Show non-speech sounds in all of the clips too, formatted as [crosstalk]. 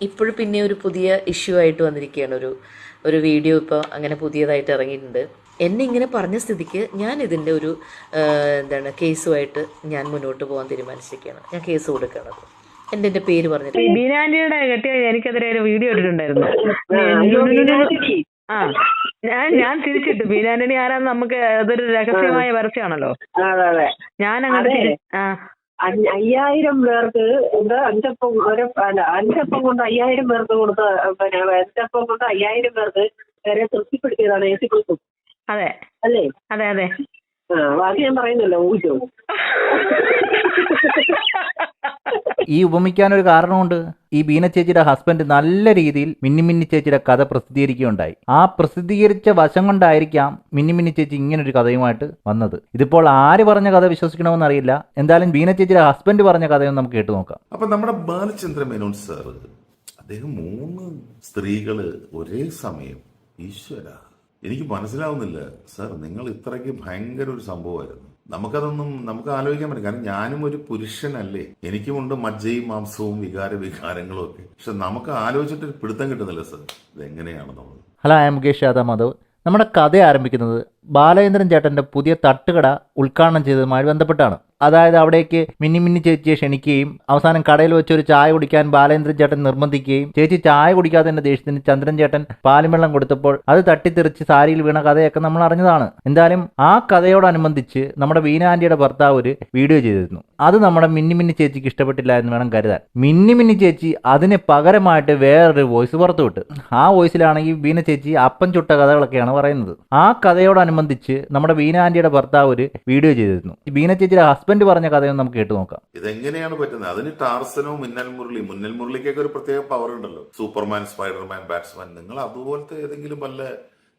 ഇപ്പോഴും പിന്നെ ഒരു പുതിയ ഇഷ്യൂ ആയിട്ട് വന്നിരിക്കുകയാണ് ഒരു ഒരു വീഡിയോ ഇപ്പോൾ അങ്ങനെ പുതിയതായിട്ട് ഇറങ്ങിയിട്ടുണ്ട്. എന്നെ ഇങ്ങനെ പറഞ്ഞ സ്ഥിതിക്ക് ഞാൻ ഇതിന്റെ ഒരു എന്താണ് കേസുമായിട്ട് ഞാൻ മുന്നോട്ട് പോകാൻ തീരുമാനിച്ചിരിക്കുകയാണ്. ഞാൻ കേസ് കൊടുക്കുകയാണ് എന്റെ എന്റെ പേര് പറഞ്ഞിട്ട്. കെട്ടിയ എനിക്കെതിരെ ഒരു വീഡിയോ ഇട്ടിട്ടുണ്ടായിരുന്നു. ആ ഞാൻ ഞാൻ തിരിച്ചിട്ടു ബീനാന്റണി ആരാന്ന് നമുക്ക് അതൊരു രഹസ്യമായ അതെ ഞാൻ അങ്ങോട്ട് ആ. അയ്യായിരം പേർക്ക് എന്താ അഞ്ചപ്പം ഒരു അല്ല അഞ്ചപ്പം കൊണ്ട് അയ്യായിരം പേർക്ക് കൊടുത്ത പിന്നെ അഞ്ചപ്പം കൊണ്ട് അയ്യായിരം പേർക്ക് വരെ തൃപ്തിപ്പെടുത്തിയതാണ് എ സി കുത്തും അതെ. അല്ലേ? അതെ അതെ. ആ ബാക്കി ഞാൻ പറയുന്നല്ലോ ഊഹിച്ചോ. [laughs] ഈ ഉപമിക്കാനൊരു കാരണമുണ്ട്. ഈ ബീന ചേച്ചിയുടെ ഹസ്ബൻഡ് നല്ല രീതിയിൽ മിന്നി മിന്നി ചേച്ചിയുടെ കഥ പ്രസിദ്ധീകരിക്കുകയുണ്ടായി. ആ പ്രസിദ്ധീകരിച്ച വശം കൊണ്ടായിരിക്കാം മിന്നി മിന്നി ചേച്ചി ഇങ്ങനൊരു കഥയുമായിട്ട് വന്നത്. ഇതിപ്പോൾ ആര് പറഞ്ഞ കഥ വിശ്വസിക്കണമെന്ന് അറിയില്ല. എന്തായാലും ബീന ചേച്ചിയുടെ ഹസ്ബൻഡ് പറഞ്ഞ കഥയൊന്നും നമുക്ക് കേട്ടു നോക്കാം. അപ്പൊ നമ്മുടെ ബാലചന്ദ്ര മേനോൻ സാർ അദ്ദേഹം മൂന്ന് സ്ത്രീകൾ ഒരേ സമയം ഈശ്വര. എനിക്ക് മനസ്സിലാവുന്നില്ല. സാർ നിങ്ങൾ ഇത്രയ്ക്ക് ഭയങ്കര ഒരു സംഭവമായിരുന്നു. നമുക്കതൊന്നും നമുക്ക് ആലോചിക്കാൻ പറ്റും കാരണം ഞാനും ഒരു പുരുഷനല്ലേ. എനിക്കുമുണ്ട് മജ്ജയും മാംസവും വികാര വികാരങ്ങളും ഒക്കെ. പക്ഷെ നമുക്ക് ആലോചിച്ചിട്ട് പിടുത്തം കിട്ടുന്നില്ല സർ. ഇതെങ്ങനെയാണ് നമ്മൾ? Hello I am Mukesh Yadav Madhav. നമ്മുടെ കഥ ആരംഭിക്കുന്നത് ബാലചന്ദ്രൻ ചേട്ടന്റെ പുതിയ തട്ടുകട ഉദ്ഘാടനം ചെയ്തതുമായി ബന്ധപ്പെട്ടാണ്. അതായത് അവിടേക്ക് മിന്നി മിന്നി ചേച്ചിയെ ക്ഷണിക്കുകയും അവസാനം കടയിൽ വെച്ച് ഒരു ചായ കുടിക്കാൻ ബാലേന്ദ്രൻ ചേട്ടൻ നിർബന്ധിക്കുകയും ചേച്ചി ചായ കുടിക്കാത്തതിന്റെ ദേഷ്യത്തിന് ചന്ദ്രൻ ചേട്ടൻ പാലും വെള്ളം കൊടുത്തപ്പോൾ അത് തട്ടിത്തെറിച്ച് സാരിയിൽ വീണ കഥയൊക്കെ നമ്മൾ അറിഞ്ഞതാണ്. എന്തായാലും ആ കഥയോടനുബന്ധിച്ച് നമ്മുടെ വീനാന്റിയുടെ ഭർത്താവ് ഒരു വീഡിയോ ചെയ്തിരുന്നു. അത് നമ്മുടെ മിന്നി മിന്നി ചേച്ചിക്ക് ഇഷ്ടപ്പെട്ടില്ല എന്ന് വേണം കരുതാൻ. മിന്നി മിന്നി ചേച്ചി അതിന് പകരമായിട്ട് വേറൊരു വോയിസ് പുറത്തുവിട്ട്. ആ വോയിസിലാണെങ്കിൽ വീന ചേച്ചി അപ്പം ചുട്ട കഥകളൊക്കെയാണ് പറയുന്നത്. ആ കഥയോടനുബന്ധിച്ച് നമ്മുടെ ബീന ആന്റിയുടെ ഭർത്താവ് ഒരു വീഡിയോ ചെയ്തിരുന്നു. ബീന ചേച്ചിയുടെ ഹസ്ബൻഡ് പറഞ്ഞ കഥയൊന്നും നമുക്ക് കേട്ടു നോക്കാം. ഇതെങ്ങനെയാണ് പറ്റുന്നത്? അതിന് ടാർസനോ മിന്നൽ മുരളി മുന്നൽ മുരളിക്കൊക്കെ ഒരു പ്രത്യേക പവർ ഉണ്ടല്ലോ. സൂപ്പർമാൻ സ്പൈഡർമാൻ ബാറ്റ്സ്മാൻ നിങ്ങൾ അതുപോലത്തെ ഏതെങ്കിലും വല്ല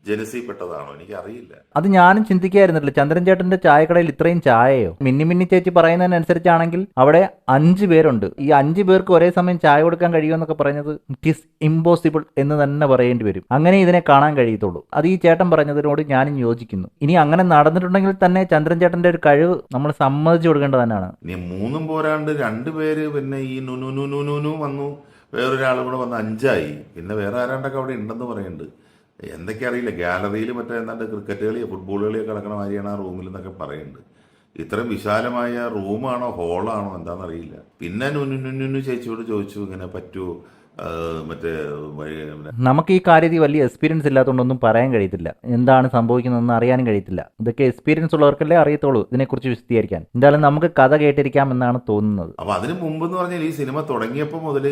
ജനസിൽപ്പെട്ടതാണോ എനിക്കറിയില്ല. അത് ഞാനും ചിന്തിക്കായിരുന്നില്ല. ചന്ദ്രൻ ചേട്ടന്റെ ചായക്കടയിൽ ഇത്രയും ചായയോ? മിന്നി മിന്നി ചേച്ചി പറയുന്നതിനനുസരിച്ചാണെങ്കിൽ അവിടെ അഞ്ചു പേരുണ്ട്. ഈ അഞ്ചു പേർക്ക് ഒരേ സമയം ചായ കൊടുക്കാൻ കഴിയുമെന്നൊക്കെ പറയുന്നത് ഇറ്റ് ഈസ് ഇമ്പോസിബിൾ എന്ന് തന്നെ പറയേണ്ടി വരും. അങ്ങനെ ഇതിനെ കാണാൻ കഴിയത്തുള്ളൂ. അത് ഈ ചേട്ടൻ പറഞ്ഞതിനോട് ഞാനും യോജിക്കുന്നു. ഇനി അങ്ങനെ നടന്നിട്ടുണ്ടെങ്കിൽ തന്നെ ചന്ദ്രൻ ചേട്ടന്റെ ഒരു കഴിവ് നമ്മൾ സമ്മതിച്ചു കൊടുക്കേണ്ടത് തന്നെയാണ്. ഇനി മൂന്നും പോരാണ്ട് രണ്ടുപേര് പിന്നെ ഈ നുനു നുനു നുനു വന്നു. വേറൊരാളും കൂടെ വന്ന് അഞ്ചായി. പിന്നെ വേറെ ആരാണ്ടൊക്കെ അവിടെ ഉണ്ടെന്ന് പറയുന്നുണ്ട് എന്തൊക്കെ അറിയില്ല. ഗാലറിയിൽ മറ്റേ എന്താണ്ട് ക്രിക്കറ്റ് കളിയോ ഫുട്ബോൾ കളിയോ കിടക്കണ മാതിരിയാണ് ആ റൂമിൽ എന്നൊക്കെ പറയുന്നുണ്ട് ഇത്രയും വിശാലമായ റൂമാണോ ഹോളാണോ എന്താണെന്നറിയില്ല പിന്നെ നുനു നുനു ചേച്ചിയോട് ചോദിച്ചു ഇങ്ങനെ പറ്റുമോ മറ്റേ നമുക്ക് ഈ കാര്യത്തിൽ വലിയ എക്സ്പീരിയൻസ് ഇല്ലാത്തതുകൊണ്ടൊന്നും പറയാൻ കഴിയത്തില്ല. എന്താണ് സംഭവിക്കുന്നതെന്ന് അറിയാനും കഴിയത്തില്ല. ഇതൊക്കെ എക്സ്പീരിയൻസ് ഉള്ളവർക്കല്ലേ അറിയത്തുള്ളൂ ഇതിനെക്കുറിച്ച് വിശദീകരിക്കാൻ. എന്തായാലും നമുക്ക് കഥ കേട്ടിരിക്കാം എന്നാണ് തോന്നുന്നത്. അപ്പൊ അതിന് മുമ്പ് എന്ന് പറഞ്ഞാൽ ഈ സിനിമ തുടങ്ങിയപ്പോൾ മുതൽ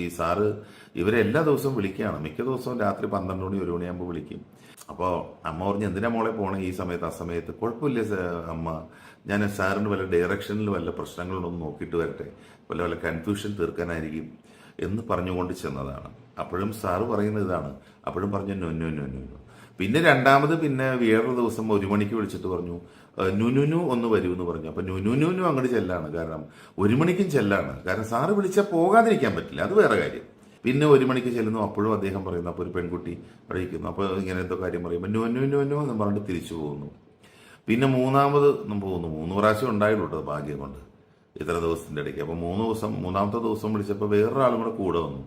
ഈ സാറ് ഇവരെ എല്ലാ ദിവസവും വിളിക്കുകയാണ്. മിക്ക ദിവസവും രാത്രി പന്ത്രണ്ട് മണി ഒരു മണിയാകുമ്പോൾ വിളിക്കും. അപ്പോൾ അമ്മ പറഞ്ഞ് എന്തിനാ മോളെ പോണേ ഈ സമയത്ത് ആ സമയത്ത്? കുഴപ്പമില്ല അമ്മ. ഞാൻ സാറിന് വല്ല ഡയറക്ഷനിൽ വല്ല പ്രശ്നങ്ങളൊന്നും നോക്കിയിട്ട് വരട്ടെ. വല്ല വല്ല കൺഫ്യൂഷൻ തീർക്കാനായിരിക്കും. എന്ന് പറഞ്ഞുകൊണ്ട് ചെന്നതാണ്. അപ്പോഴും സാറ് പറയുന്ന ഇതാണ്. അപ്പോഴും പറഞ്ഞു നൊന്നു നൊന്നു പിന്നെ രണ്ടാമത് പിന്നെ വേറൊരു ദിവസം ഒരു മണിക്ക് വിളിച്ചിട്ട് പറഞ്ഞു "ഏഹ്, നുനുനു ഒന്ന് വരൂ എന്ന് പറഞ്ഞു. അപ്പൊ നുനുനു അങ്ങോട്ട് ചെല്ലാണ്. കാരണം ഒരു മണിക്കും ചെല്ലാണ്. കാരണം സാറ് വിളിച്ചാൽ പോകാതിരിക്കാൻ പറ്റില്ല. അത് വേറെ കാര്യം. പിന്നെ ഒരു മണിക്ക് ചെല്ലുന്നു. അപ്പോഴും അദ്ദേഹം പറയുന്നു അപ്പോൾ ഒരു പെൺകുട്ടി ഇരിക്കുന്നു. അപ്പോൾ ഇങ്ങനെ എന്തോ കാര്യം പറയുമ്പോൾ നോ നോ നോ നോ എന്ന് പറഞ്ഞിട്ട് തിരിച്ചു പോകുന്നു. പിന്നെ മൂന്നാമത് പോകുന്നു. മൂന്ന് പ്രാവശ്യം കേട്ടോ ഭാഗ്യം കൊണ്ട് ഇത്ര ദിവസത്തിന്റെ ഇടയ്ക്ക്. അപ്പോൾ മൂന്ന് ദിവസം മൂന്നാമത്തെ ദിവസം വിളിച്ചപ്പോൾ വേറൊരാളും കൂടെ കൂടെ വന്നു.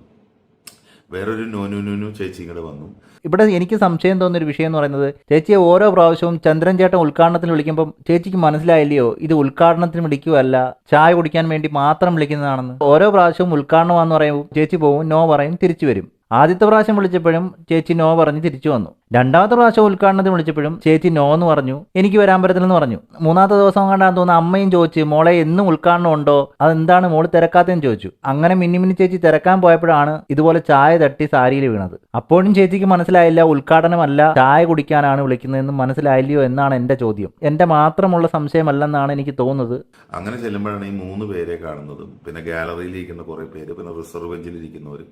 വേറൊരു നോനു നോനു ചേച്ചി ഇങ്ങോട്ട് വന്നു. ഇവിടെ എനിക്ക് സംശയം തോന്നുന്ന ഒരു വിഷയം എന്ന് പറയുന്നത് ചേച്ചിയെ ഓരോ പ്രാവശ്യവും ചന്ദ്രൻ ചേട്ടൻ ഉദ്ഘാടനത്തിന് വിളിക്കുമ്പോൾ ചേച്ചിക്ക് മനസ്സിലായില്ലയോ? ഇത് ഉദ്ഘാടനത്തിന് വിളിക്കുകയല്ല ചായ കുടിക്കാൻ വേണ്ടി മാത്രം വിളിക്കുന്നതാണെന്ന്. ഓരോ പ്രാവശ്യവും ഉദ്ഘാടനമാണെന്ന് പറയുമ്പോൾ ചേച്ചി പോവും നോ പറയും തിരിച്ചു വരും. ആദ്യത്തെ പ്രാവശ്യം വിളിച്ചപ്പോഴും ചേച്ചി നോ പറഞ്ഞ് തിരിച്ചു വന്നു. രണ്ടാമത്തെ പ്രാവശ്യം ഉദ്ഘാടനത്തിന് വിളിച്ചപ്പോഴും ചേച്ചി നോ എന്ന് പറഞ്ഞു എനിക്ക് വരാൻ പറ്റത്തില്ലെന്ന് പറഞ്ഞു. മൂന്നാമത്തെ ദിവസം കണ്ടാന്ന് തോന്നുന്നു അമ്മയും ചോദിച്ചു മോളെ എന്നും ഉദ്ഘാടനം ഉണ്ടോ? അതെന്താണ് മോൾ തിരക്കാത്തതെന്ന് ചോദിച്ചു. അങ്ങനെ മിന്നി മിന്നി ചേച്ചി തിരക്കാൻ പോയപ്പോഴാണ് ഇതുപോലെ ചായ തട്ടി സാരിയിൽ വീണത്. അപ്പോഴും ചേച്ചിക്ക് മനസ്സിലായില്ല ഉദ്ഘാടനമല്ല ചായ കുടിക്കാനാണ് വിളിക്കുന്നതെന്ന് മനസ്സിലായില്ലയോ എന്നാണ് എന്റെ ചോദ്യം. എന്റെ മാത്രമുള്ള സംശയമല്ലെന്നാണ് എനിക്ക് തോന്നുന്നത്. അങ്ങനെ ചെല്ലുമ്പോഴാണ് ഈ മൂന്ന് പേരെ കാണുന്നതും പിന്നെ ഗാലറിയിലിരിക്കുന്ന കുറേ പേര് പിന്നെ റിസർവ് ബെഞ്ചിൽ ഇരിക്കുന്നവർ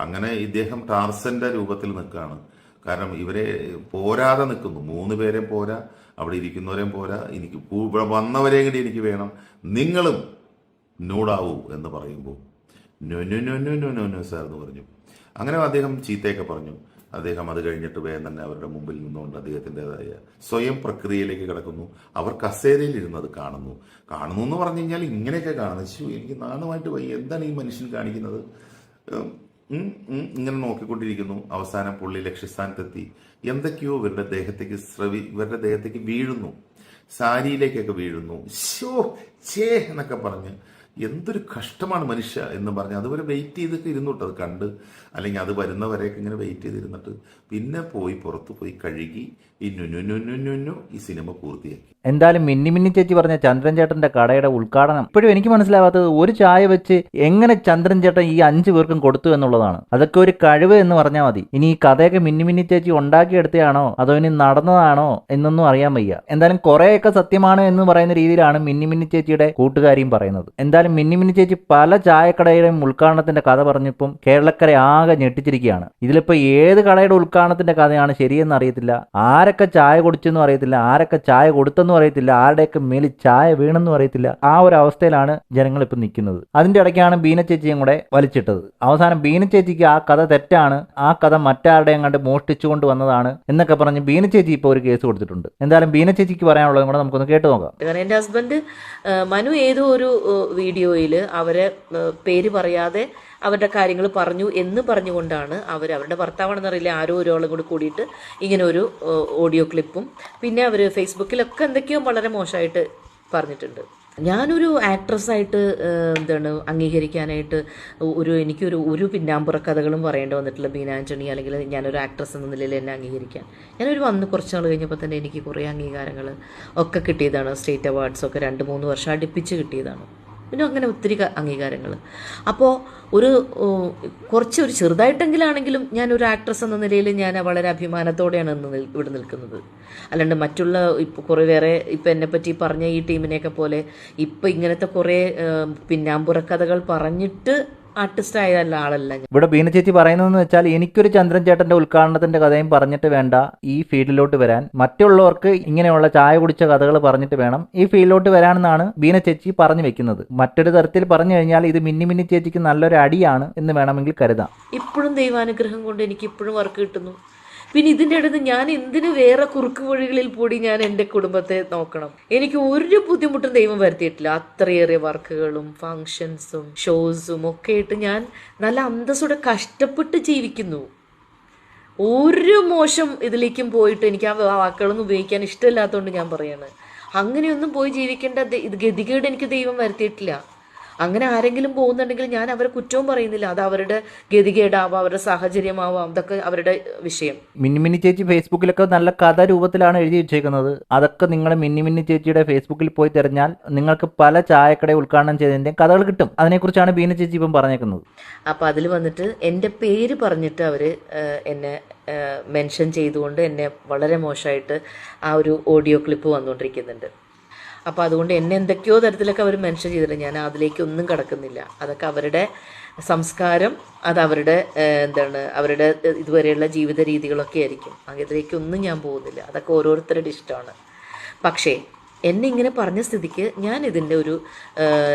അങ്ങനെ ഇദ്ദേഹം ടാർസന്റെ രൂപത്തിൽ നിൽക്കുകയാണ്. കാരണം ഇവരെ പോരാതെ നിൽക്കുന്നു. മൂന്ന് പേരെയും പോരാ അവിടെ ഇരിക്കുന്നവരെയും പോരാ എനിക്ക് ഇവിടെ വന്നവരെയും കൂടി എനിക്ക് വേണം. നിങ്ങളും നൂടാവൂ എന്ന് പറയുമ്പോൾ no no no no no sir എന്ന് പറഞ്ഞു. അങ്ങനെ അദ്ദേഹം ചീത്തയൊക്കെ പറഞ്ഞു. അദ്ദേഹം അത് കഴിഞ്ഞിട്ട് വേഗം തന്നെ അവരുടെ മുമ്പിൽ നിന്നുകൊണ്ട് അദ്ദേഹത്തിന്റെതായ സ്വയം പ്രക്രിയയിലേക്ക് കിടക്കുന്നു. അവർ കസേരയിൽ ഇരുന്നത് കാണുന്നു. കാണുന്നു എന്ന് പറഞ്ഞു കഴിഞ്ഞാൽ ഇങ്ങനെയൊക്കെ കാണുന്നു. എനിക്ക് നാണുമായിട്ട് വയ്യ. എന്താണ് ഈ മനുഷ്യൻ കാണിക്കുന്നത്? ഇങ്ങനെ നോക്കിക്കൊണ്ടിരിക്കുന്നു. അവസാനം പുള്ളി ലക്ഷ്യസ്ഥാനത്തെത്തി. എന്തൊക്കെയോ ഇവരുടെ ദേഹത്തേക്ക് ശ്രവി ഇവരുടെ ദേഹത്തേക്ക് വീഴുന്നു. സാരിയിലേക്കൊക്കെ വീഴുന്നു. ഷോ ചേ എന്നൊക്കെ പറഞ്ഞ് എന്തൊരു കഷ്ടമാണ് മനുഷ്യ എന്ന് പറഞ്ഞ് അതുവരെ വെയിറ്റ് ചെയ്തൊക്കെ ഇരുന്നുട്ടോ അത് കണ്ട്. അല്ലെങ്കിൽ അത് വരുന്നവരെയൊക്കെ ഇങ്ങനെ വെയിറ്റ് ചെയ്തിരുന്നിട്ട് പിന്നെ പോയി പുറത്ത് പോയി കഴുകി ഈ നുനു ഈ സിനിമ പൂർത്തിയാക്കി. എന്തായാലും മിന്നി മിന്നി ചേച്ചി പറഞ്ഞ ചന്ദ്രൻ ചേട്ടന്റെ കടയുടെ ഉദ്ഘാടനം ഇപ്പോഴും എനിക്ക് മനസ്സിലാവാത്തത് ഒരു ചായ വെച്ച് എങ്ങനെ ചന്ദ്രൻ ചേട്ടൻ ഈ അഞ്ചു പേർക്കും കൊടുത്തു എന്നുള്ളതാണ്. അതൊക്കെ ഒരു കഴിവ് എന്ന് പറഞ്ഞാൽ മതി. ഇനി ഈ കഥയൊക്കെ മിന്നി മിന്നി ചേച്ചി ഉണ്ടാക്കിയെടുത്തതാണോ അതോ ഇനി നടന്നതാണോ? എന്നൊന്നും അറിയാൻ വയ്യ. എന്തായാലും കുറേയൊക്കെ സത്യമാണ് എന്ന് പറയുന്ന രീതിയിലാണ് മിന്നി മിന്നി ചേച്ചിയുടെ കൂട്ടുകാരിയും പറയുന്നത്. എന്തായാലും മിന്നി മിന്നി ചേച്ചി പല ചായക്കടയുടെയും ഉദ്ഘാടനത്തിന്റെ കഥ പറഞ്ഞപ്പം കേരളക്കരെ ആകെ ഞെട്ടിച്ചിരിക്കുകയാണ്. ഇതിലിപ്പോ ഏത് കടയുടെ ഉദ്ഘാടനത്തിന്റെ കഥയാണ് ശരിയെന്ന് അറിയത്തില്ല? ആരൊക്കെ ചായ കുടിച്ചെന്നും അറിയത്തില്ല. ആരൊക്കെ ചായ കൊടുത്തെന്നും അറിയത്തില്ല. ആരുടെയൊക്കെ മേലിൽ ചായ വീണെന്നും അറിയത്തില്ല. ആ ഒരു അവസ്ഥയിലാണ് ജനങ്ങൾ ഇപ്പം നിൽക്കുന്നത്. അതിന്റെ ഇടയ്ക്കാണ് ബീന ചേച്ചിയും കൂടെ വലിച്ചിട്ടത്. അവസാനം ബീന ചേച്ചിക്ക് ആ കഥ തെറ്റാണ്. ആ കഥ മറ്റാരുടെയും കണ്ട് മോഷ്ടിച്ചുകൊണ്ട് വന്നതാണ് എന്നൊക്കെ പറഞ്ഞ് ബീന ചേച്ചി ഇപ്പോൾ ഒരു കേസ് കൊടുത്തിട്ടുണ്ട്. എന്തായാലും ബീന ചേച്ചിക്ക് പറയാനുള്ളതും കൂടെ നമുക്കൊന്ന് കേട്ടു നോക്കാം. എന്റെ ഹസ്ബൻഡ് മനു ഏതോ ഒരു വീഡിയോയിൽ അവരെ പേര് പറയാതെ അവരുടെ കാര്യങ്ങൾ പറഞ്ഞു എന്ന് പറഞ്ഞുകൊണ്ടാണ് അവർ അവരുടെ ഭർത്താവാണെന്നറിയില്ല ആരോ ഒരാളും കൂടി കൂടിയിട്ട് ഇങ്ങനെ ഒരു ഓഡിയോ ക്ലിപ്പും. പിന്നെ അവർ ഫേസ്ബുക്കിലൊക്കെ എന്തൊക്കെയോ വളരെ മോശമായിട്ട് പറഞ്ഞിട്ടുണ്ട്. ഞാനൊരു ആക്ട്രസ്സായിട്ട് എന്താണ് അംഗീകരിക്കാനായിട്ട് ഒരു എനിക്കൊരു ഒരു പിന്നാമ്പുറ കഥകളും പറയേണ്ടി വന്നിട്ടില്ല. ബീന ആന്റണി അല്ലെങ്കിൽ ഞാനൊരു ആക്ട്രസ് എന്ന നിലയിൽ എന്നെ അംഗീകരിക്കാൻ. ഞാനൊരു വന്ന് കുറച്ച് നാൾ കഴിഞ്ഞപ്പോൾ തന്നെ എനിക്ക് കുറേ അംഗീകാരങ്ങൾ ഒക്കെ കിട്ടിയതാണ്. സ്റ്റേറ്റ് അവാർഡ്സ് ഒക്കെ രണ്ട് മൂന്ന് വർഷം അടുപ്പിച്ച് കിട്ടിയതാണ്. പിന്നെ അങ്ങനെ ഒത്തിരി അംഗീകാരങ്ങൾ അപ്പോൾ ഒരു കുറച്ച് ഒരു ചെറുതായിട്ടെങ്കിലാണെങ്കിലും ഞാൻ ഒരു ആക്ട്രസ് എന്ന നിലയിൽ ഞാൻ വളരെ അഭിമാനത്തോടെയാണ് ഇന്ന് ഇവിടെ നിൽക്കുന്നത്. അല്ലാണ്ട് മറ്റുള്ള ഇപ്പോൾ കുറേ വേറെ ഇപ്പം എന്നെ പറ്റി പറഞ്ഞ ഈ ടീമിനെയൊക്കെ പോലെ ഇപ്പം ഇങ്ങനത്തെ കുറേ പിന്നാമ്പുറ കഥകൾ പറഞ്ഞിട്ട് ആർട്ടിസ്റ്റ് ആയതല്ല ആളല്ല. ഇവിടെ ബീന ചേച്ചി പറയുന്നതെന്ന് വെച്ചാൽ എനിക്കൊരു ചന്ദ്രൻ ചേട്ടന്റെ ഉദ്ഘാടനത്തിന്റെ കഥയും പറഞ്ഞിട്ട് വേണ്ട. ഈ ഫീൽഡിലോട്ട് വരാൻ. മറ്റുള്ളവർക്ക് ഇങ്ങനെയുള്ള ചായ കുടിച്ച കഥകൾ പറഞ്ഞിട്ട് വേണം. ഈ ഫീൽഡിലോട്ട് വരാനെന്നാണ് ബീന ചേച്ചി പറഞ്ഞു വെക്കുന്നത്. മറ്റൊരു തരത്തിൽ പറഞ്ഞു കഴിഞ്ഞാൽ ഇത് മിന്നി മിന്നി ചേച്ചിക്ക് നല്ലൊരു അടിയാണ് എന്ന് വേണമെങ്കിൽ കരുതാം. ഇപ്പോഴും ദൈവാനുഗ്രഹം കൊണ്ട് എനിക്ക് ഇപ്പോഴും വർക്ക് കിട്ടുന്നു. പിന്നെ ഇതിന്റെ അടുത്ത് ഞാൻ എന്തിനു വേറെ കുറുക്ക് വഴികളിൽ കൂടി ഞാൻ എന്റെ കുടുംബത്തെ നോക്കണം? എനിക്ക് ഒരു ബുദ്ധിമുട്ടും ദൈവം വരുത്തിയിട്ടില്ല. അത്രയേറെ വർക്കുകളും ഫങ്ഷൻസും ഷോസും ഒക്കെ ആയിട്ട് ഞാൻ നല്ല അന്തസ്സോടെ കഷ്ടപ്പെട്ട് ജീവിക്കുന്നു. ഒരു മോശം ഇതിലേക്കും പോയിട്ട് എനിക്ക് ആ വാക്കുകളൊന്നും ഉപയോഗിക്കാൻ ഇഷ്ടമില്ലാത്തതുകൊണ്ട് ഞാൻ പറയാണ്. അങ്ങനെയൊന്നും പോയി ജീവിക്കേണ്ട ഇത് ഗതികേട് എനിക്ക് ദൈവം വരുത്തിയിട്ടില്ല. അങ്ങനെ ആരെങ്കിലും പോകുന്നുണ്ടെങ്കിൽ ഞാൻ അവരെ കുറ്റവും പറയുന്നില്ല. അത് അവരുടെ ഗതികേടാവാം അവരുടെ സാഹചര്യമാവാം. അതൊക്കെ അവരുടെ വിഷയം. മിന്നി മിന്നി ചേച്ചി ഫേസ്ബുക്കിലൊക്കെ നല്ല കഥ രൂപത്തിലാണ് എഴുതി വെച്ചേക്കുന്നത്. അതൊക്കെ നിങ്ങൾ മിന്നി മിന്നി ചേച്ചിയുടെ ഫേസ്ബുക്കിൽ പോയി തിരഞ്ഞാൽ നിങ്ങൾക്ക് പല ചായക്കട ഉദ്ഘാടനം ചെയ്തതിന്റെ കഥകൾ കിട്ടും. അതിനെക്കുറിച്ചാണ് ബീന ചേച്ചി ഇപ്പം പറഞ്ഞേക്കുന്നത്. അപ്പോൾ അതിൽ വന്നിട്ട് എന്റെ പേര് പറഞ്ഞിട്ട് അവർ എന്നെ മെൻഷൻ ചെയ്തുകൊണ്ട് എന്നെ വളരെ മോശമായിട്ട് ആ ഒരു ഓഡിയോ ക്ലിപ്പ് വന്നുകൊണ്ടിരിക്കുന്നുണ്ട്. അപ്പോൾ അതുകൊണ്ട് എന്നെ എന്തൊക്കെയോ തരത്തിലൊക്കെ അവർ മെൻഷൻ ചെയ്തിട്ടുണ്ട്. ഞാൻ അതിലേക്കൊന്നും കടക്കുന്നില്ല. അതൊക്കെ അവരുടെ സംസ്കാരം അത് അവരുടെ എന്താണ് അവരുടെ ഇതുവരെയുള്ള ജീവിത രീതികളൊക്കെ ആയിരിക്കും. അതിലേക്കൊന്നും ഞാൻ പോകുന്നില്ല. അതൊക്കെ ഓരോരുത്തരുടെ ഇഷ്ടമാണ്. പക്ഷേ എന്നെ ഇങ്ങനെ പറഞ്ഞ സ്ഥിതിക്ക് ഞാൻ ഇതിന്റെ ഒരു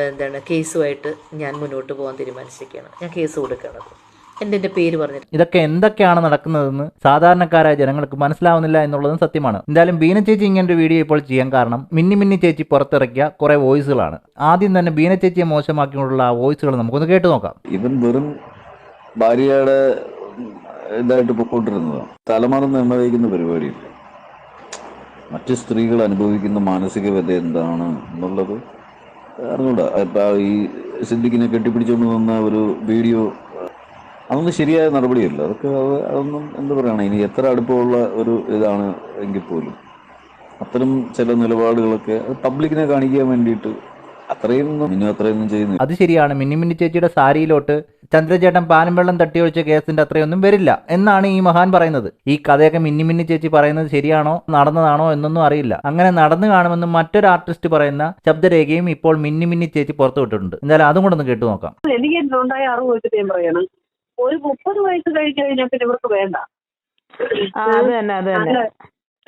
എന്താണ് കേസുമായിട്ട് ഞാൻ മുന്നോട്ട് പോകാൻ തീരുമാനിച്ചിരിക്കുകയാണ്. ഞാൻ കേസ് കൊടുക്കുകയാണത് എന്റെ പേര് പറഞ്ഞിട്ട് ഇതൊക്കെ എന്തൊക്കെയാണ് നടക്കുന്നതെന്ന് സാധാരണക്കാരായ ജനങ്ങൾക്ക് മനസ്സിലാവുന്നില്ല എന്നുള്ളതും സത്യമാണ്. എന്തായാലും ബീന ചേച്ചി ഇങ്ങനെ ഒരു വീഡിയോ ഇപ്പോൾ ചെയ്യാൻ കാരണം മിന്നി മിന്നി ചേച്ചി പുറത്തിറക്കിയ കുറെ വോയിസുകളാണ്. ആദ്യം തന്നെ ബീന ചേച്ചിയെ മോശമാക്കിയുള്ള ആ വോയിസുകൾ നമുക്കൊന്ന് കേട്ടു നോക്കാം. ഇവൻ വെറും ഭാര്യയുടെ ഇതായിട്ട് പൊക്കോണ്ടിരുന്നതാണ് തലമറന്ന് നിർണയിക്കുന്ന പരിപാടിയില്ല? മറ്റ് സ്ത്രീകൾ അനുഭവിക്കുന്ന മാനസിക വ്യത എന്താണ് എന്നുള്ളത് അറിഞ്ഞൂടാ ഇപ്പം ഈ സിദ്ദിഖിനെ കെട്ടിപ്പിടിച്ചുകൊണ്ട് വന്ന ഒരു വീഡിയോ അതൊന്നും ശരിയായ നടപടിയല്ല. അതൊക്കെ അത് അതൊന്നും എന്താ പറയുകയാണ് ഇനി എത്ര അടുപ്പമുള്ള ഒരു ഇതാണ് എങ്കിൽ പോലും. അത്തരം ചില നിലപാടുകളൊക്കെ അത് പബ്ലിക്കിനെ കാണിക്കാൻ വേണ്ടിയിട്ട് അത്രയൊന്നും മിന്നു അത്രയൊന്നും ചെയ്യുന്നില്ല. അത് ശരിയാണ്. മിന്നി മിന്നി ചേച്ചിയുടെ സാരിയിലോട്ട് ചന്ദ്രചേട്ടൻ പാനം വെള്ളം തട്ടി ഒഴിച്ച കേസിന്റെ അത്രയൊന്നും വരില്ല എന്നാണ് ഈ മഹാൻ പറയുന്നത്. ഈ കഥയൊക്കെ മിന്നി മിന്നി ചേച്ചി പറയുന്നത് ശരിയാണോ നടന്നതാണോ എന്നൊന്നും അറിയില്ല. അങ്ങനെ നടന്നു കാണുമെന്ന് മറ്റൊരു ആർട്ടിസ്റ്റ് പറയുന്ന ശബ്ദരേഖയും ഇപ്പോൾ മിന്നി മിന്നി ചേച്ചി പുറത്തു വിട്ടിട്ടുണ്ട് എന്തായാലും അതും കൂടെ ഒന്ന് കേട്ടു നോക്കാം. എനിക്ക് ഉണ്ടായ അറിവ് വെച്ചിട്ട് ഞാൻ പറയണം? ഒരു മുപ്പത് വയസ്സ് കഴിഞ്ഞ് കഴിഞ്ഞാൽ പിന്നെ ഇവർക്ക് വേണ്ട.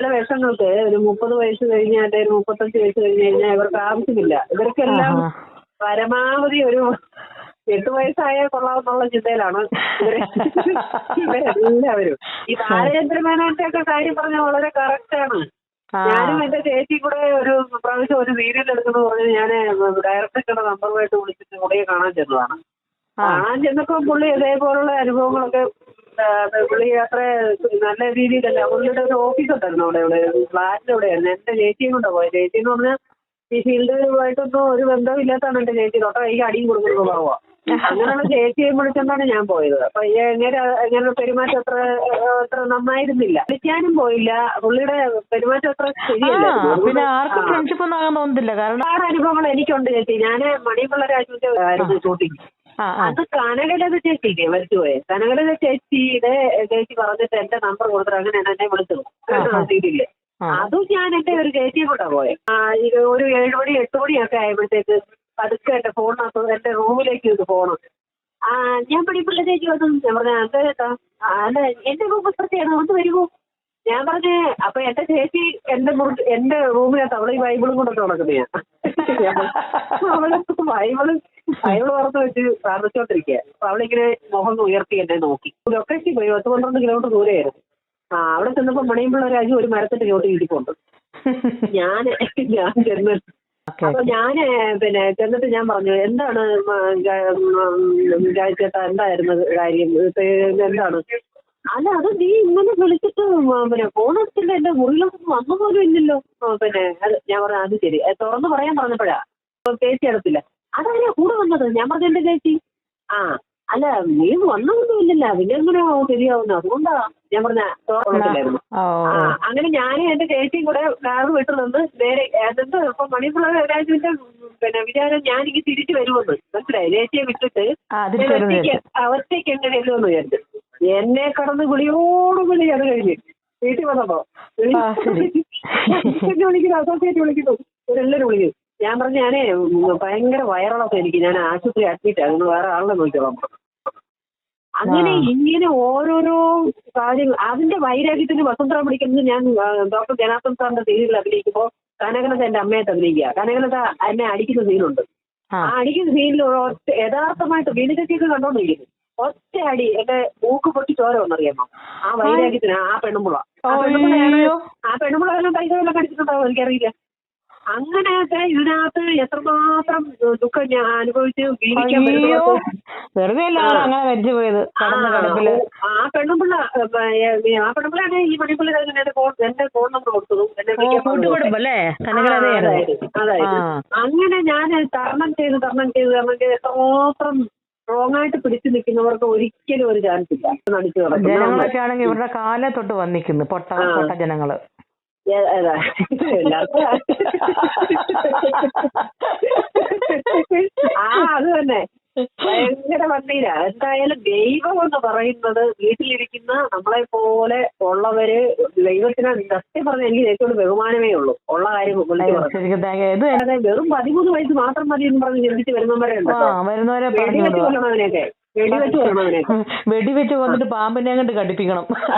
ചില വേഷങ്ങൾക്ക് ഒരു മുപ്പത് വയസ്സ് കഴിഞ്ഞാൽ ഒരു മുപ്പത്തഞ്ച് വയസ്സ് കഴിഞ്ഞ് കഴിഞ്ഞാൽ ഇവർക്ക് ആവശ്യമില്ല. ഇവർക്കെല്ലാം പരമാവധി ഒരു എട്ട് വയസ്സായാൽ കൊള്ളാമെന്നുള്ള ചിന്തയിലാണ്. ഇവരെ ഇവരെല്ലാവരും. ഈ ബാലചന്ദ്രമേനോന്റെ ഒക്കെ കാര്യം പറഞ്ഞാൽ വളരെ കറക്റ്റ് ആണ്. ഞാനും എന്റെ ചേച്ചി കൂടെ ഒരു പ്രാവശ്യം ഒരു സീരിയൽ എടുക്കുന്നു പറഞ്ഞ് ഞാൻ ഡയറക്ടറുടെ നമ്പറുമായിട്ട് വിളിച്ചിട്ട് കൂടെ കാണാൻ ചെന്നതാണ്. കാണാൻ ചെന്നപ്പോ പുള്ളി ഇതേപോലുള്ള അനുഭവങ്ങളൊക്കെ പുള്ളി അത്ര നല്ല രീതിയിലല്ല. പുള്ളിയുടെ ഒരു ഓഫീസ് ഉണ്ടായിരുന്നു അവിടെ ഇവിടെ ഫ്ലാറ്റിന്റെ അവിടെയായിരുന്നു എന്റെ ചേച്ചിയും കൊണ്ടാ പോയത് ചേച്ചി എന്ന് പറഞ്ഞാൽ ഈ ഫീൽഡുമായിട്ടൊന്നും ഒരു ബന്ധവും ഇല്ലാത്തതാണ് എന്റെ ചേച്ചി. തൊട്ട ഈ അടിയും കൊടുക്കുന്നത് കുറവാ അങ്ങനെയുള്ള ചേച്ചിയെ വിളിച്ചെന്നാണ് ഞാൻ പോയത്. അപ്പൊ എങ്ങനെ എങ്ങനെ പെരുമാറ്റം അത്ര അത്ര നന്നായിരുന്നില്ല. വിളിക്കാനും പോയില്ല. പുള്ളിയുടെ പെരുമാറ്റം അത്ര ശരിയല്ല. പിന്നെ ആർക്കും ഫ്രണ്ട്ഷിപ്പ് ഒന്നും ആകാൻ തോന്നുന്നില്ല കാരണം ആ അനുഭവങ്ങൾ എനിക്കുണ്ട് ചേച്ചി. ഞാൻ മണിപ്പുള്ള രാജുവിന്റെ ആയിരുന്നു ഷൂട്ടിങ് അത് കനകലത ചേച്ചിക്ക് മരിച്ചുപോയെ. കനകലത ചേച്ചിയുടെ ചേച്ചി പറഞ്ഞിട്ട് എന്റെ നമ്പർ കൊടുത്തിട്ട് അങ്ങനെ എന്നെ വിളിച്ചു. സീരിയൽ. അതും ഞാൻ എന്റെ ഒരു ചേച്ചിയെ കൂടെ പോയെ. ഇത് ഒരു ഏഴ് മണി എട്ട് മണിയൊക്കെ ആയപ്പോഴത്തേക്ക് പതുക്കെ എന്റെ ഫോണിനകത്ത് എന്റെ റൂമിലേക്ക് ഇത് പോകണം ആ ഞാൻ പഠിപ്പുള്ള ചേച്ചി വന്നു. ഞാൻ പറഞ്ഞ ചേട്ടാ? ആ, അല്ല എന്റെ റൂം പ്രത്യേകം ഒന്ന് വരുമോ ഞാൻ പറഞ്ഞേ അപ്പൊ എന്റെ ചേച്ചി എന്റെ എന്റെ റൂമിനകത്ത് അവളെ ഈ ബൈബിളും കൊണ്ടൊക്കെ നടക്കുന്ന അവൾ ബൈബിൾ ബൈബിൾ പറഞ്ഞു വെച്ച് പ്രാർത്ഥിച്ചോണ്ടിരിക്കുക അപ്പൊ അവളിങ്ങനെ മുഖം ഉയർത്തി എന്നെ നോക്കി. ലൊക്കേഷൻ പോയി. പത്ത് പന്ത്രണ്ട് കിലോമീറ്റർ ദൂരെയായിരുന്നു. ആ അവിടെ ചെന്നപ്പോ മണിയമ്പിള്ള രാജു ഒരു മരത്തിന്റെ ചോട്ട് ഇരിപ്പുണ്ട് ഞാൻ ഞാൻ ചെന്ന് അപ്പൊ ഞാൻ പിന്നെ ചെന്നിട്ട് ഞാൻ പറഞ്ഞു എന്താണ് ചേട്ടാ എന്തായിരുന്നു കാര്യം? എന്താണ്? അല്ല അത് നീ ഇങ്ങനെ വിളിച്ചിട്ട് പിന്നെ ഫോൺ എടുത്തില്ല എന്റെ മുറിയിലൊന്നും വന്നു പോലും ഇല്ലല്ലോ പിന്നെ അത് ഞാൻ പറഞ്ഞു അത് ശരി. തുറന്നു പറയാൻ പറഞ്ഞപ്പോഴാ. ചേച്ചി എടുത്തില്ല അതാരാ കൂടെ വന്നത്? ഞാൻ പറഞ്ഞു എന്റെ ചേച്ചി? ആ അല്ല നീ വന്നതൊന്നും ഇല്ലല്ല. പിന്നെ എങ്ങനെയാ ശരിയാവുന്നു അതുകൊണ്ടാ ഞാൻ പറഞ്ഞ തുറന്നില്ലായിരുന്നു അങ്ങനെ ഞാനും എന്റെ ചേച്ചിയും കൂടെ കാറ് വീട്ടിൽ നിന്ന് നേരെ എന്നിട്ട് ഇപ്പൊ മണിപ്പുള്ള രാജുവിന്റെ പിന്നെ വിചാരം ഞാൻ ഇനി തിരിച്ചു വരുമെന്ന്. മനസ്സിലായി? ചേച്ചിയെ വിട്ടിട്ട് ഒറ്റയ്ക്ക് ഒറ്റയ്ക്ക് എങ്ങനെ എന്ന് വിചാരിച്ചു. എന്നെ കടന്ന് വിളിയോട് വിളി അത് കഴിഞ്ഞ് വീട്ടിൽ വന്നപ്പോ. വിളിക്കുന്നു അസോസിയേറ്റ് വിളിക്കുന്നു. ഇവരെല്ലാരും വിളിക്കും ഞാൻ പറഞ്ഞു ഞാനേ ഭയങ്കര വയറിളക്കം എനിക്ക്. ഞാൻ ആശുപത്രി അഡ്മിറ്റ് ആയിരുന്നു വേറെ ആളിനെ നോക്കിയോളാം അങ്ങനെ. ഇങ്ങനെ ഓരോരോ കാര്യങ്ങൾ. അതിന്റെ വൈരാഗ്യത്തിന് വസന്തറ പിടിക്കുന്നത് ഞാൻ ഡോക്ടർ ജനാർദ്ദൻ സാറിന്റെ സീരിയലിൽ അഭിനയിക്കുമ്പോൾ കനകലത എന്റെ അമ്മയെ അഭിനയിക്കുക. കനകലത എന്നെ അടിക്കുന്ന സീനുണ്ട്. ആ. അടിക്കുന്ന സീനിൽ ഒറ്റ യഥാർത്ഥമായിട്ട് വീണിച്ചൊക്കെ കണ്ടോണ്ടിരിക്കുന്നു ഒറ്റ അടി എന്റെ മൂക്ക് പൊട്ടി ചോര വന്നറിയാമോ? ആ വൈരാഗ്യത്തിന് ആ പെണ്ണുമ്പുള. ആ പെണ്ണുമുള ആ പെണ്ണുമ്പുള പൈസ വല്ലതും കടിച്ചിട്ടുണ്ടാവും എനിക്കറിയില്ല. അങ്ങനെയൊക്കെ ഇതിനകത്ത് എത്രമാത്രം ദുഃഖം ഞാൻ അനുഭവിച്ച് വീണിക്കാൻ വെറുതെ അങ്ങനെ ആ പെണ്ണുമ്പിള്ള ആ പെണ്ണുമ്പിള്ളാണ് ഈ മണിപ്പിള്ള എന്റെ ഫോൺ നമ്പർ കൊടുത്തതും അതായത്. അങ്ങനെ ഞാൻ തരണം ചെയ്ത് തരണം ചെയ്ത് തരണം ചെയ്ത് എത്രമാത്രം സ്ട്രോങ് ആയിട്ട് പിടിച്ചു നിൽക്കുന്നവർക്ക് ഒരിക്കലും ഒരു ചാൻസ് ഇല്ല. നടിച്ചു ജനങ്ങളൊക്കെ ആണെങ്കിൽ ഇവരുടെ കാലെ തൊട്ട് വന്നിക്കുന്നു. പൊട്ട. പൊട്ട ജനങ്ങൾ. ഏതാ? എല്ലാവർക്കും [laughs] [laughs] ആ അത് തന്നെ. ഭയങ്കര വണ്ടീല എന്തായാലും ദൈവം എന്ന് പറയുന്നത് വീട്ടിലിരിക്കുന്ന നമ്മളെ പോലെ ഉള്ളവര് ദൈവത്തിന് സത്യം പറഞ്ഞ എനിക്ക് ഏറ്റവും ബഹുമാനമേ ഉള്ളൂ. ഉള്ള കാര്യം അതെ വെറും പതിമൂന്ന് വയസ്സ് മാത്രം മതി എന്ന് പറഞ്ഞ് ചിന്തിച്ച് വരുന്നവരെ വെടിവെച്ച് കൊല്ലണവനെയൊക്കെ. വെടിവെച്ച് കൊല്ലണവനെയൊക്കെ. വെടിവെച്ച് കൊന്നിട്ട് പാമ്പിനെ അങ്ങോട്ട് കടിപ്പിക്കണം ആ.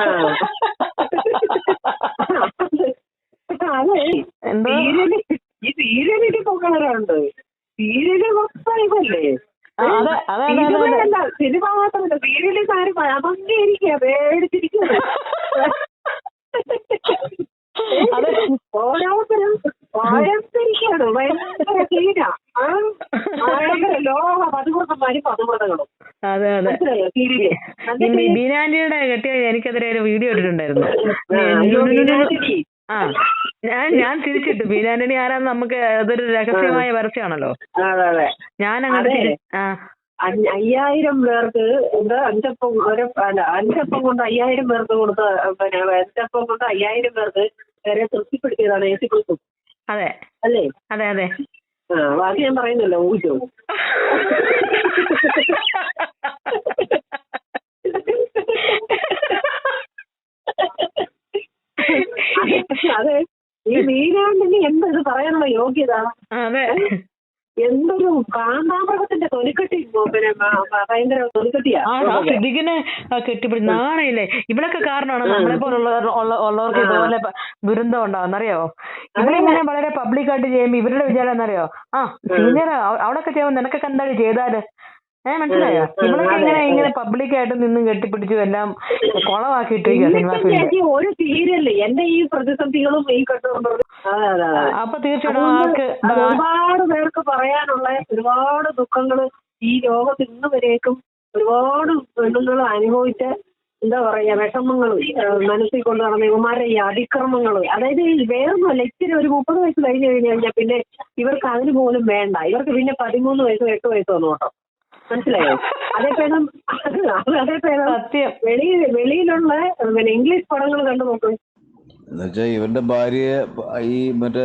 അതെ എന്തോ സീരിയൽ ഈ സീരിയലിൽ പോകാറുണ്ട്. സീരിയൽ മൊത്തം ഇതല്ലേ? സിനിമയല്ല സിനിമ മാത്രമല്ല സീരിയലിൽ കാര്യം അമങ്ങിയിരിക്കുക പേടിച്ചിരിക്കുക അതെ. ഓരോരുത്തരും ഓരോരുത്തരിക്കാണ് ഭയങ്കര സീന ഭയങ്കര ലോക പതിവ്രതന്മാരും പതിവ്രതകളും അതെ അതെ. സീരിയൽ? ബീനാന്റിയുടെ കെട്ടിയ എനിക്കെതിരെ ഒരു വീഡിയോ ഇട്ടിട്ടുണ്ടായിരുന്നു. ആ. ഞാൻ ഞാൻ തിരിച്ചിട്ടു. ബീനാന്റണി ആരാന്ന് നമുക്ക് അതൊരു രഹസ്യമായ അതെ ഞാൻ അങ്ങനെ അയ്യായിരം പേർക്ക് എന്താ അഞ്ചപ്പം ഒരു അല്ല അഞ്ചപ്പം കൊണ്ട് അയ്യായിരം പേർക്ക് കൊടുത്ത പിന്നെ അഞ്ചപ്പം കൊണ്ട് അയ്യായിരം പേർക്ക് വരെ തൃപ്തിപ്പെടുത്തിയതാണ് എ സി കുസും അതെ. അല്ലേ? അതെ അതെ. ആ ബാക്കി ഞാൻ പറയുന്നല്ലോ ഊഹിച്ചോ. [laughs] അതെ. ഈ വീരാണ്ടിന് എന്തൊരു പറയാനുള്ള യോഗ്യത? എന്തൊരു കാന്താമൃഗത്തിന്റെ തൊലിക്കെട്ടി പിന്നെ ഭയങ്കര തൊലിക്കെട്ടിയാ? സിദ്ദിഖിനെ കെട്ടിപ്പിടി നാണയില്ലേ ഇവളൊക്കെ കാരണമാണ് നമ്മളെ പോലുള്ള ഉള്ളവർക്ക് ഇതുപോലെ ദുരന്തം ഉണ്ടാവുന്ന അറിയാവോ ഇവരിങ്ങനെ വളരെ പബ്ലിക്കായിട്ട് ചെയ്യുമ്പോ ഇവരുടെ വിചാരം എന്നറിയോ ആ സീനിയർ അവിടൊക്കെ ചെയ്യുമ്പോ നിനക്കൊക്കെ എന്താണ് ചെയ്താൽ? ഏഹ് മനസ്സിലായോ? ഇവളൊക്കെ ഇങ്ങനെ. ഇങ്ങനെ പബ്ലിക്കായിട്ട് നിന്നും കെട്ടിപ്പിടിച്ചു എല്ലാം കുളമാക്കിയിട്ടിരിക്കുക സിനിമ ഫീൽഡ് ഒരു സീരിയൽ എന്റെ ഈ പ്രതിസന്ധികളും ഈ അതെ അപ്പൊ തീർച്ചയായിട്ടും ആൾക്ക് ഒരുപാട് പേർക്ക് പറയാനുള്ള ഒരുപാട് ദുഃഖങ്ങൾ ഈ ലോകത്ത് ഇന്ന് വരേക്കും ഒരുപാട് പെണ്ണുങ്ങൾ അനുഭവിച്ച എന്താ പറയാ വിഷമങ്ങൾ മനസ്സിൽ കൊണ്ട് നടന്ന ഇവന്മാരുടെ ഈ അതിക്രമങ്ങളും. അതായത് വേറൊന്നുമല്ല ഇച്ചിരി ഒരു മുപ്പത് വയസ്സ് കഴിഞ്ഞു കഴിഞ്ഞ് കഴിഞ്ഞാൽ പിന്നെ ഇവർക്ക് അതിന് പോലും വേണ്ട. ഇവർക്ക് പിന്നെ പതിമൂന്ന് വയസ്സോ എട്ട് വയസ്സോ നോട്ടോ മനസ്സിലായോ? അതേ ഭേദം [laughs] അതേ ഭേദം സത്യം. വെളിയിൽ വെളിയിലുള്ള പിന്നെ ഇംഗ്ലീഷ് പടങ്ങൾ കണ്ടു നോക്കും. എന്നുവെച്ചാൽ ഇവന്റെ ഭാര്യയെ ഈ മറ്റേ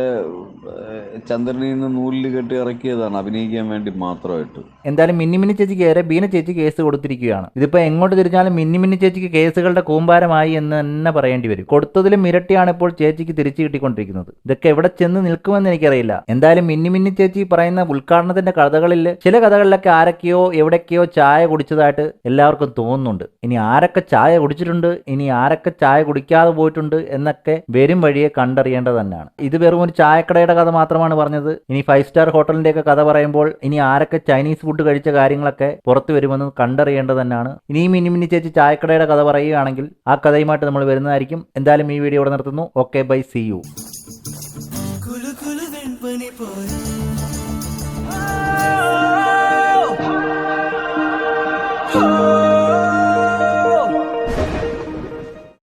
ചന്ദ്രനിൽ നിന്ന് നൂലിൽ കെട്ടി ഇറക്കിയതാണ് അഭിനയിക്കാൻ വേണ്ടി മാത്രമായിട്ട്. എന്തായാലും മിന്നിമിന്നി ചേച്ചിക്കേറെ ബീന ചേച്ചി കേസ് കൊടുത്തിരിക്കുകയാണ്. ഇതിപ്പോ എങ്ങോട്ട് തിരിഞ്ഞാലും മിന്നി ചേച്ചിക്ക് കേസുകളുടെ കൂമ്പാരമായി എന്ന് തന്നെ പറയേണ്ടി വരും. കൊടുത്തതിലും ഇരട്ടിയാണ് ഇപ്പോൾ ചേച്ചിക്ക് തിരിച്ചു കിട്ടിക്കൊണ്ടിരിക്കുന്നത്. ഇതൊക്കെ എവിടെ ചെന്ന് നിൽക്കുമെന്ന് എനിക്കറിയില്ല. എന്തായാലും മിന്നി ചേച്ചി പറയുന്ന ഉദ്ഘാടനത്തിന്റെ കഥകളിൽ ചില കഥകളിലൊക്കെ ആരൊക്കെയോ എവിടൊക്കെയോ ചായ കുടിച്ചതായിട്ട് എല്ലാവർക്കും തോന്നുന്നുണ്ട്. ഇനി ആരൊക്കെ ചായ കുടിച്ചിട്ടുണ്ട്? ഇനി ആരൊക്കെ ചായ കുടിക്കാതെ പോയിട്ടുണ്ട്? എന്നൊക്കെ വരും വഴിയെ കണ്ടറിയേണ്ടത് തന്നെയാണ്. ഇത് വെറും ഒരു ചായക്കടയുടെ കഥ മാത്രമാണ് പറഞ്ഞത്. ഇനി ഫൈവ് സ്റ്റാർ ഹോട്ടലിന്റെ ഒക്കെ കഥ പറയുമ്പോൾ ഇനി ആരൊക്കെ ചൈനീസ് ഫുഡ് കഴിച്ച കാര്യങ്ങളൊക്കെ പുറത്തു വരുമെന്ന് കണ്ടറിയേണ്ടത് തന്നെയാണ്. ഇനിയും മിനി മിനി ചേച്ചി ചായക്കടയുടെ കഥ പറയുകയാണെങ്കിൽ ആ കഥയുമായിട്ട് നമ്മൾ വരുന്നതായിരിക്കും. എന്തായാലും ഈ വീഡിയോ ഇവിടെ നിർത്തുന്നു. Okay bye see you. Oh!